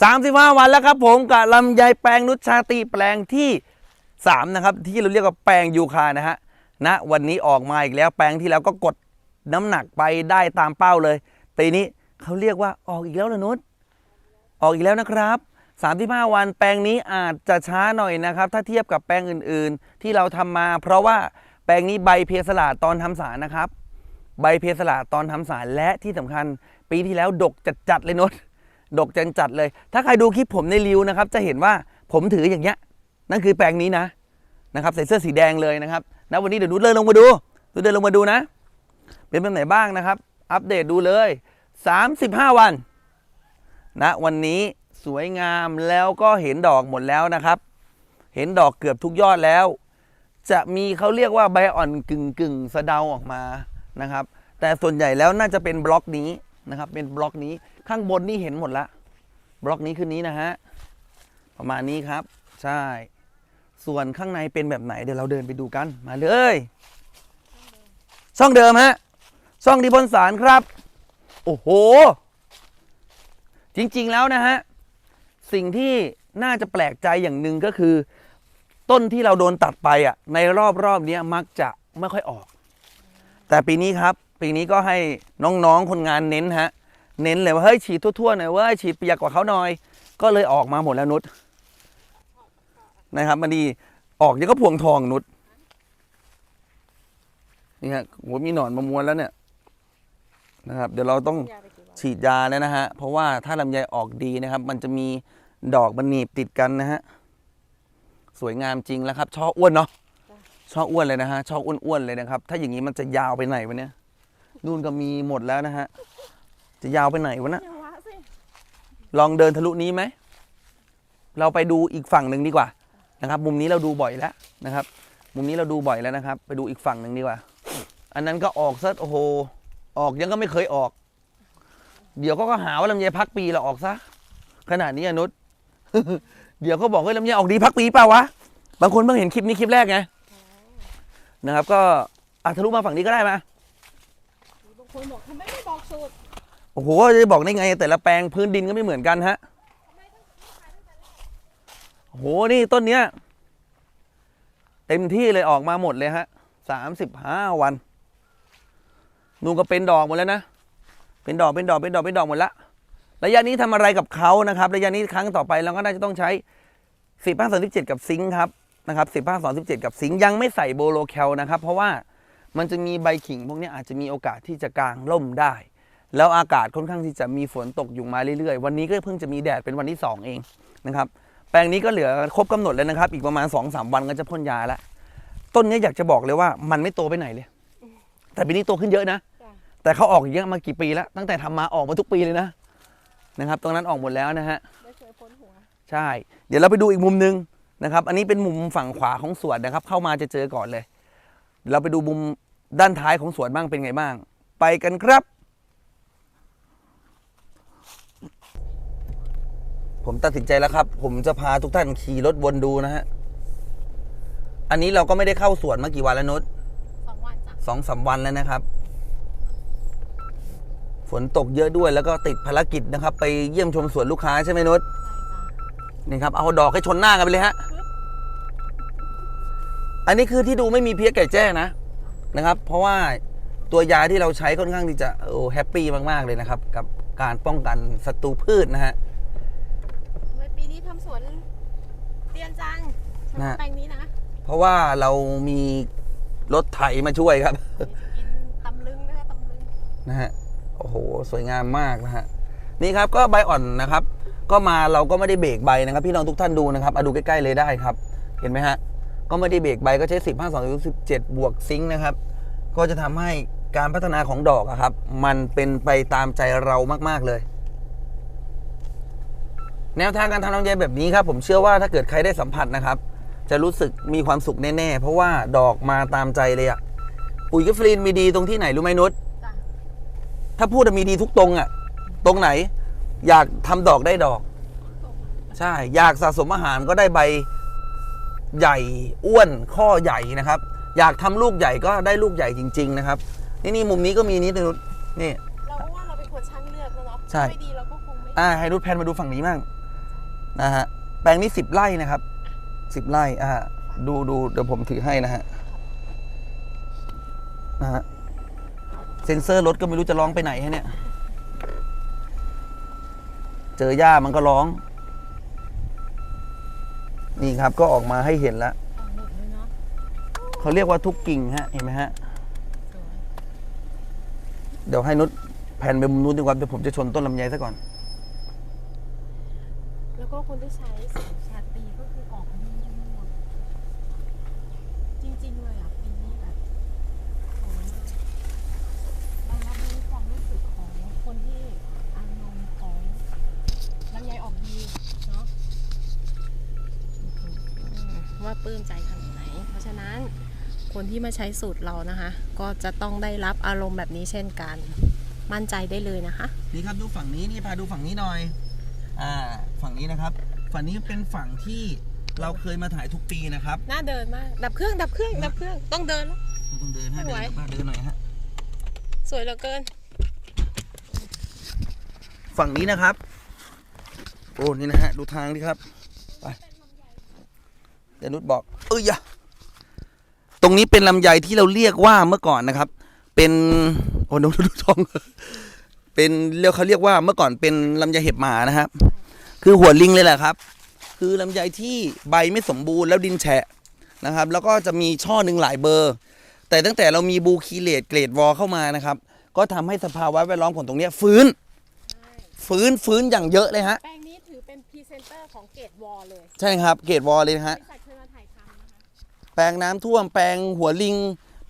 35 วันแล้วครับผมกับลำไยแปลงนุชชาตรีแปลงที่ 3 นะครับ ที่เราเรียกว่าแปลงยูคานะฮะณวันนี้ออกมาอีกแล้วแปลงที่แล้วก็กดน้ำหนักไปได้ตามเป้าเลยปีนี้เขาเรียกว่าออกอีกแล้วเหรอนุชออกอีกแล้วนะครับ 35 วันแปลงนี้อาจจะช้าหน่อยนะครับ ถ้าเทียบกับแปลงอื่นๆ ที่เราทำมา เพราะว่าแปลงนี้ใบเพสลาตอนทำสารนะครับ ใบเพสลาตอนทำสารและที่สำคัญ ปีที่แล้วดกจัดๆเลยนุช ดกจันจัดเลย ถ้าใครดูคลิปผมในรีวนะครับ จะเห็นว่าผมถืออย่างเงี้ย นั่นคือแปลงนี้นะนะครับใส่เสื้อสีแดงเลยนะครับนะวันนี้เดี๋ยวนุชเดินลงมาดูนุชเดินลงมาดูนะ เป็นแบบไหนบ้างนะครับ อัปเดตดูเลย 35 วันนะวันนี้สวยงามแล้วก็เห็นดอกหมดแล้วนะครับ เห็นดอกเกือบทุกยอดแล้ว จะมีเขาเรียกว่าใบอ่อนกึ่งกึ่งสะเดาออกมานะครับ แต่ส่วนใหญ่แล้วน่าจะเป็นบล็อกนี้นะครับ เป็นบล็อกนี้ ข้างบนนี่เห็นหมดละบล็อกนี้คือนี้นะฮะประมาณนี้ครับ ใช่ ส่วนข้างในเป็นแบบไหนเดี๋ยวเราเดินไปดูกันมาเลย ช่องเดิมฮะช่องดีพนสารครับ โอ้โห จริงๆแล้วนะฮะสิ่งที่น่าจะแปลกใจอย่างหนึ่งก็คือ ต้นที่เราโดนตัดไปอะในรอบรอบนี้มักจะไม่ค่อยออก แต่ปีนี้ครับ ปีนี้ก็ให้น้องๆคนงานเน้นฮะ เน้นเลยว่าเฮ้ยฉีดทั่วๆหน่อยเว่าฉีดเปียกกว่าเขาหน่อย ก็เลยออกมาหมดแล้วนุชนะครับมันดีออกยังก็พวงทองนุชนี่ฮะโหมีหนอนมามวนแล้วเนี่ยนะครับ เดี๋ยวเราต้องฉีดยาแล้วนะฮะ เพราะว่าถ้าลำไยออกดีนะครับ มันจะมีดอกมันหนีบติดกันนะฮะ สวยงามจริงแล้วครับ ช่ออ้วนเนาะช่ออ้วนเลยนะฮะช่ออ้วนๆเลยนะครับ ถ้าอย่างนี้มันจะยาวไปไหนวะเนี่ยนู่นก็มีหมดแล้วนะฮะ จะยาวไปไหนวะนะเดี๋ยววะสิลองเดินทะลุนี้ไหม เราไปดูอีกฝั่งหนึ่งดีกว่านะครับ มุมนี้เราดูบ่อยแล้วนะครับ มุมนี้เราดูบ่อยแล้วนะครับ ไปดูอีกฝั่งหนึ่งดีกว่า อันนั้นก็ออกซะโอ้โห ออกยังก็ไม่เคยออก เดี๋ยวก็ก็หาว่าลำไยพักปีเราออกซะขนาดนี้อะนุชเดี๋ยวเขาบอกเฮ้ยลำไยออกดีพักปีเปล่าวะ บางคนเพิ่งเห็นคลิปนี้คลิปแรกไงนะครับ ก็อะทะลุมาฝั่งนี้ก็ได้มาบางคนบอกทำไมไม่บอกสูตร โอ้โหจะบอกได้ไง แต่ละแปลงพื้นดินก็ไม่เหมือนกันฮะโอ้โหนี่ต้นเนี้ย เต็มที่เลยออกมาหมดเลยฮะสามสิบห้าวันนูก็เป็นดอกหมดแล้วนะเป็นดอกเป็นดอกเป็นดอกเป็นดอกหมดละระยะนี้ทำอะไรกับเขานะครับ ระยะนี้ครั้งต่อไปเราก็น่าจะต้องใช้สิบห้าสองสิบเจ็ดกับซิงค์ครับนะครับสิบห้าสองสิบเจ็ดกับซิงค์ยังไม่ใส่โบโลแคลนะครับ เพราะว่ามันจะมีใบขิงพวกนี้อาจจะมีโอกาสที่จะกางร่มได้ แล้วอากาศค่อนข้างที่จะมีฝนตกอยู่มาเรื่อยๆ วันนี้ก็เพิ่งจะมีแดดเป็นวันที่ 2 เองนะครับ แปลงนี้ก็เหลือครบกำหนดแล้วนะครับ อีกประมาณ 2-3 วันก็จะพ่นยาแล้วต้นนี้อยากจะบอกเลยว่ามันไม่โตไปไหนเลย แต่ปีนี้โตขึ้นเยอะนะจ้ะแต่เขาออกเยอะมากี่ปีแล้ว ตั้งแต่ทำมาออกมาทุกปีเลยนะนะครับ ตรงนั้นออกหมดแล้วนะฮะไม่เคยพ้นหัวใช่ เดี๋ยวเราไปดูอีกมุมหนึงนะครับ อันนี้เป็นมุมฝั่งขวาของสวนนะครับ เข้ามาจะเจอก่อนเลยเดี๋ยวเราไปดูมุมด้านท้ายของสวนบ้างเป็นไงบ้าง ไปกันครับ ผมตัดสินใจแล้วครับ ผมจะพาทุกท่านขี่รถวนดูนะฮะ อันนี้เราก็ไม่ได้เข้าสวนมากี่วันแล้วนุชสองวันจ้ะสองสามวันแล้วนะครับ ฝนตกเยอะด้วยแล้วก็ติดภารกิจนะครับ ไปเยี่ยมชมสวนลูกค้าใช่ไหมนุชใช่จ้ะนี่ครับ เอาดอกให้ชนหน้ากันไปเลยฮะ อันนี้คือที่ดูไม่มีเพี้ยไก่แจ้นะนะครับ เพราะว่าตัวยาที่เราใช้ค่อนข้างที่จะโอ้แฮปปี้มาก ๆ เลยนะครับ กับการป้องกันศัตรูพืชนะฮะ ทำไมปีนี้ทำส วนเรียนจังสำหรับนะ แปลงนี้นะ เพราะว่าเรามีรถไถมาช่วยครับเดี๋ยวจะกินตำลึงนะคะตำลึงนะฮะ โอ้โห สวยงามมากนะฮะ นี่ครับก็ใบอ่อนนะครับ ก็มาเราก็ไม่ได้เบรกใบนะครับ พี่น้องทุกท่านดูนะครับเอาดูใกล้ๆเลยได้ครับ เห็นไหมฮะ ก็ไม่ได้เบรกใบก็ใช้ 10 5 2 17 บวกซิงค์นะครับ ก็จะทำให้การพัฒนาของดอกอะครับ มันเป็นไปตามใจเรามากๆเลย แนวทางการทำลำไยแบบนี้ครับผมเชื่อว่าถ้าเกิดใครได้สัมผัสนะครับ จะรู้สึกมีความสุขแน่ๆ เพราะว่าดอกมาตามใจเลยอะปุ๋ยกิฟลินมีดีตรงที่ไหนรู้ไหมนุชจ้ะถ้าพูดอะมีดีทุกตรงอะตรงไหน อยากทำดอกได้ดอก ใช่ อยากสะสมอาหารก็ได้ใบใหญ่อ้วนข้อใหญ่นะครับ อยากทำลูกใหญ่ก็ได้ลูกใหญ่จริง ๆ นะครับ นี่นี่มุมนี้ก็มีนิดนึงนี่เราก็ว่าเราเป็นคนช่างเลือกนะเนาะใช่ไม่ดีเราก็คงไม่อ่าให้นุชแพนมาดูฝั่งนี้บ้าง นะฮะแปลงนี้สิบไร่นะครับสิบไร่อ่าดูดูเดี๋ยวผมถือให้นะฮะนะฮะเซ็นเซอร์รถก็ไม่รู้จะร้องไปไหนฮะเนี่ย เจอหญ้ามันก็ร้อง นี่ครับก็ออกมาให้เห็นแล้วเอาหมดเลยเนาะเขาเรียกว่าทุกกิ่งฮะเห็นไหมฮะสวยเดี๋ยวให้นุชแผ่นไปมุมนู้นดีกว่าเดี๋ยวผมจะชนต้นลำไยซะก่อน แล้วก็คนที่ใช้สารชาตรีก็คือออกดีทั้งหมดจริงๆเลยอะปีนี้แบบสวยมากบางรับรู้ความรู้สึกของคนที่อารมณ์ของลำไยออกดีเนาะว่าปลื้มใจขนาดไหน เพราะฉะนั้นคนที่มาใช้สูตรเรานะคะ ก็จะต้องได้รับอารมณ์แบบนี้เช่นกัน มั่นใจได้เลยนะคะ นี่ครับดูฝั่งนี้นี่พาดูฝั่งนี้หน่อย อ่าฝั่งนี้นะครับ ฝั่งนี้เป็นฝั่งที่เราเคยมาถ่ายทุกปีนะครับน่าเดินมาก ดับเครื่อง ดับเครื่อง ดับเครื่อง ต้องเดินแล้ว ต้องเดินฮะไม่เดิไหวนมาเดินหน่อยฮะ สวยเหลือเกิน ฝั่งนี้นะครับ โอ้ นี่นะฮะ ดูทางดิครับ ไปเดี๋ยวนุชบอก เอ้ยอยะตรงนี้เป็นลำไยที่เราเรียกว่าเมื่อก่อนนะครับ เป็น โอ้ดูดูดูท้อง เป็นเรียกเขาเรียกว่าเมื่อก่อนเป็นลำไยเห็บหมานะครับ คือหัวลิงเลยแหละครับ คือลำไยที่ใบไม่สมบูรณ์แล้วดินแฉะนะครับ แล้วก็จะมีช่อหนึ่งหลายเบอร์ แต่ตั้งแต่เรามีบูคีเลตเกรดวอลเข้ามานะครับ ก็ทำให้สภาวะแวดล้อมของตรงเนี้ยฟื้น ฟื้นฟื้นอย่างเยอะเลยฮะ แปลงนี้ถือเป็นพรีเซนเตอร์ของเกตวอลเลยใช่ครับ เกรดวอลเลยนะฮะบริษัทเคยมาถ่ายทำนะคะแปลงน้ำท่วมแปลงหัวลิง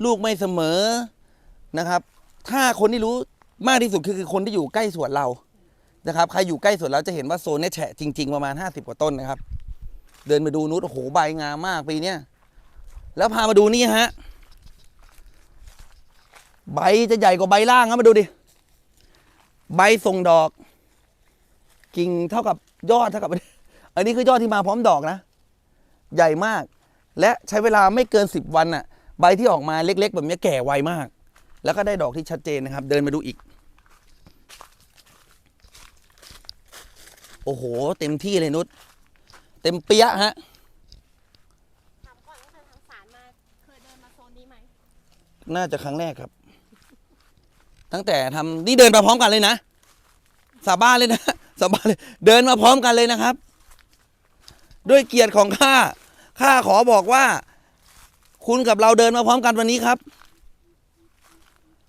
ลูกไม่เสมอนะครับ ถ้าคนที่รู้ มากที่สุดคือคือคนที่อยู่ใกล้สวนเรานะครับใครอยู่ใกล้สวนเราจะเห็นว่าโซนนี้แฉะจริง ๆประมาณ 50 กว่าต้นนะครับ เดินมาดูนุชโอ้โหใบงามมากปีเนี้ยแล้วพามาดูนี่ฮะใบจะใหญ่กว่าใบล่างครับมาดูดิใบส่งดอก กิ่งเท่ากับยอดเท่ากับ อันนี้คือยอดที่มาพร้อมดอกนะ ใหญ่มาก และใช้เวลาไม่เกิน 10 วันน่ะ ใบที่ออกมาเล็ก ๆ แบบนี้แก่ไวมาก แล้วก็ได้ดอกที่ชัดเจนนะครับ เดินมาดูอีก โอ้โห เต็มที่เลยนุชเต็มเปี้ยะฮะถามก่อนว่าเคยทางสารมาเคยเดินมาโซนนี้ไหมน่าจะครั้งแรกครับ ตั้งแต่ทำนี่เดินมาพร้อมกันเลยนะสาบานเลยนะสาบานเลย เดินมาพร้อมกันเลยนะครับ ด้วยเกียรติของข้าข้าขอบอกว่า คุณกับเราเดินมาพร้อมกันวันนี้ครับ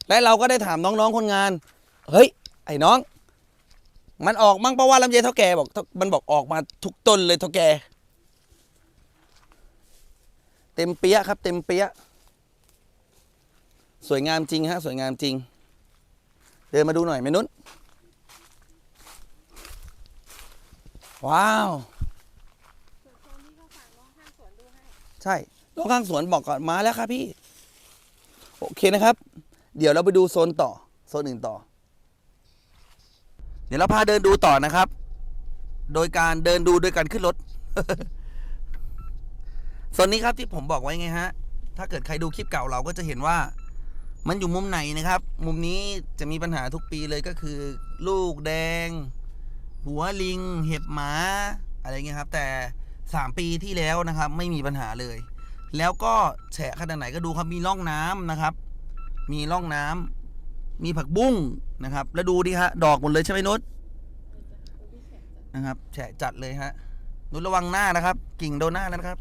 และเราก็ได้ถามน้องๆคนงาน เฮ้ย ไอ้น้อง มันออกมั่งเพราะว่าลำไยเท่าแกบอก มันบอกออกมาทุกต้นเลยเท่าแก เต็มเปี้ยะครับ เต็มเปี้ยะสวยงามจริงฮะสวยงามจริง เดินมาดูหน่อยเมนุษว้าวส่วนโซนนี้ก็ฝาวใช่น้องข้างสวนบอกก่อนมาแล้วครับพี่ โอเคนะครับ เดี๋ยวเราไปดูโซนต่อ โซนอื่นต่อ ดี๋ยวเราพาเดินดูต่อนะครับ โดยการเดินดูโดยการขึ้นรถโซนนี้ครับที่ผมบอกไว้ไงฮะ ถ้าเกิดใครดูคลิปเก่าเราก็จะเห็นว่า มันอยู่มุมไหนนะครับ มุมนี้จะมีปัญหาทุกปีเลยก็คือ ลูกแดง หัวลิง เห็บหมา อะไรเงี้ยครับ แต่สามปีที่แล้วนะครับ ไม่มีปัญหาเลย แล้วก็แฉะขนาดไหนก็ดูครับมีร่องน้ำนะครับ มีร่องน้ำ มีผักบุ้งนะครับ แล้วดูดิฮะ ดอกหมดเลยใช่ไหมนุชนะครับ แฉะจัดเลยฮะ นุชระวังหน้านะครับ กิ่งโดนหน้านะครับ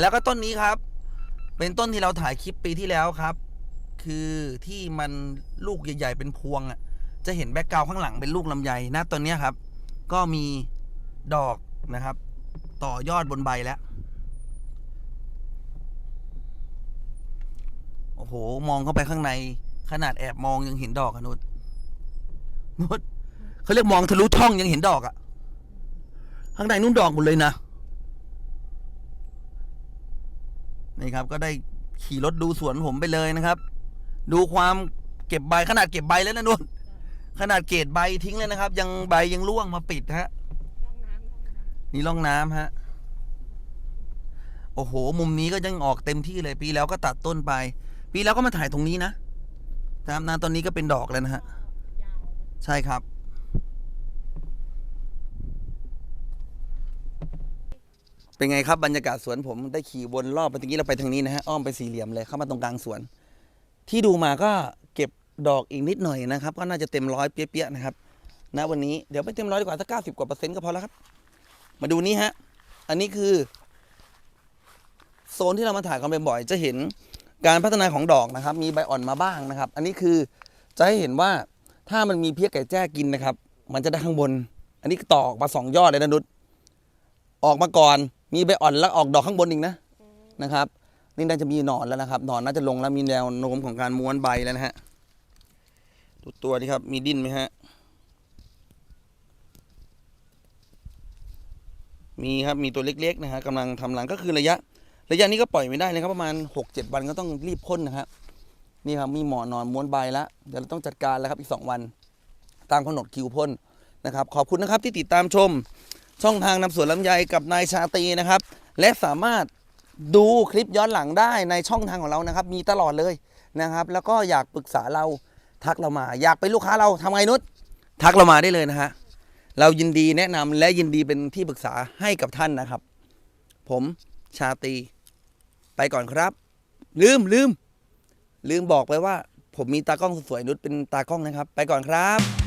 แล้วก็ต้นนี้ครับ เป็นต้นที่เราถ่ายคลิปปีที่แล้วครับ คือที่มันลูกใหญ่ ๆ เป็นพวงอะ จะเห็นแบ็กกราวข้างหลังเป็นลูกลำไยนะตอนนี้ครับ ก็มีดอกนะครับ ต่อยอดบนใบแล้ว โอ้โห มองเข้าไปข้างใน ขนาดแอบมองยังเห็นดอกอะนุชนุชเขาเรียกมองทะลุช่องยังเห็นดอกอะข้างในนุ่นดอกหมดเลยนะนี่ครับ ก็ได้ขี่รถดูสวนผมไปเลยนะครับ ดูความเก็บใบขนาดเก็บใบแล้วนะนุ่นขนาดเกรดใบทิ้งเลยนะครับ ยังใบยังร่วงมาปิดฮะนี่ร่องน้ำฮะโอ้โห มุมนี้ก็ยังออกเต็มที่เลยปีแล้วก็ตัดต้นไป ปีแล้วก็มาถ่ายตรงนี้นะตามนาตอนนี้ก็เป็นดอกแล้วนะฮะ ใช่ครับ เป็นไงครับบรรยากาศสวนผมได้ขี่วนรอบไปตะกี้เราไปทางนี้นะฮะอ้อมไปสี่เหลี่ยมเลยเข้ามาตรงกลางสวน ที่ดูมาก็เก็บดอกอีกนิดหน่อยนะครับ ก็น่าจะเต็มร้อยเปี้ยๆนะครับณวันนี้เดี๋ยวไปเต็มร้อยดีกว่าสักเก้าสิบกว่าเปอร์เซ็นต์ก็พอแล้วครับ มาดูนี้ฮะ อันนี้คือ โซนที่เรามาถ่ายกันบ่อยๆจะเห็น การพัฒนาของดอกนะครับ มีใบอ่อนมาบ้างนะครับ อันนี้คือจะให้เห็นว่าถ้ามันมีเพี้ยไก่แจ้กินนะครับ มันจะได้ข้างบน อันนี้ต่อออกมาสองยอดเลยนะนุชออกมาก่อนมีใบอ่อนแล้วออกดอกข้างบนอีกนะนะครับนี่น่าจะมีหนอนแล้วนะครับหนอนน่าจะลงแล้วมีแนวโน้มของการม้วนใบแล้วนะฮะดูตัวนี้ครับมีดิ้นไหมฮะมีครับมีตัวเล็กๆนะฮะกำลังทำรังก็คือระยะ ระยะนี้ก็ปล่อยไม่ได้นะครับ ประมาณ 6-7 วันก็ต้องรีบพ่นนะครับนี่ครับมีหมอนอนม้วนใบแล้วเดี๋ยวเราต้องจัดการแล้วครับอีก 2 วัน ตามกำหนดคิวพ่นนะครับ ขอบคุณนะครับที่ติดตามชม ช่องทางนำสวนลำไยกับนายชาตรีนะครับ และสามารถดูคลิปย้อนหลังได้ในช่องทางของเรานะครับ มีตลอดเลยนะครับ แล้วก็อยากปรึกษาเราทักเรามา อยากเป็นลูกค้าเราทำไงนุชทักเรามาได้เลยนะฮะเรายินดีแนะนำและยินดีเป็นที่ปรึกษาให้กับท่านนะครับ ผมชาตรี ไปก่อนครับ ลืมลืม ลืมบอกไปว่า ผมมีตากล้องสวยๆนุชเป็นตากล้องนะครับ ไปก่อนครับ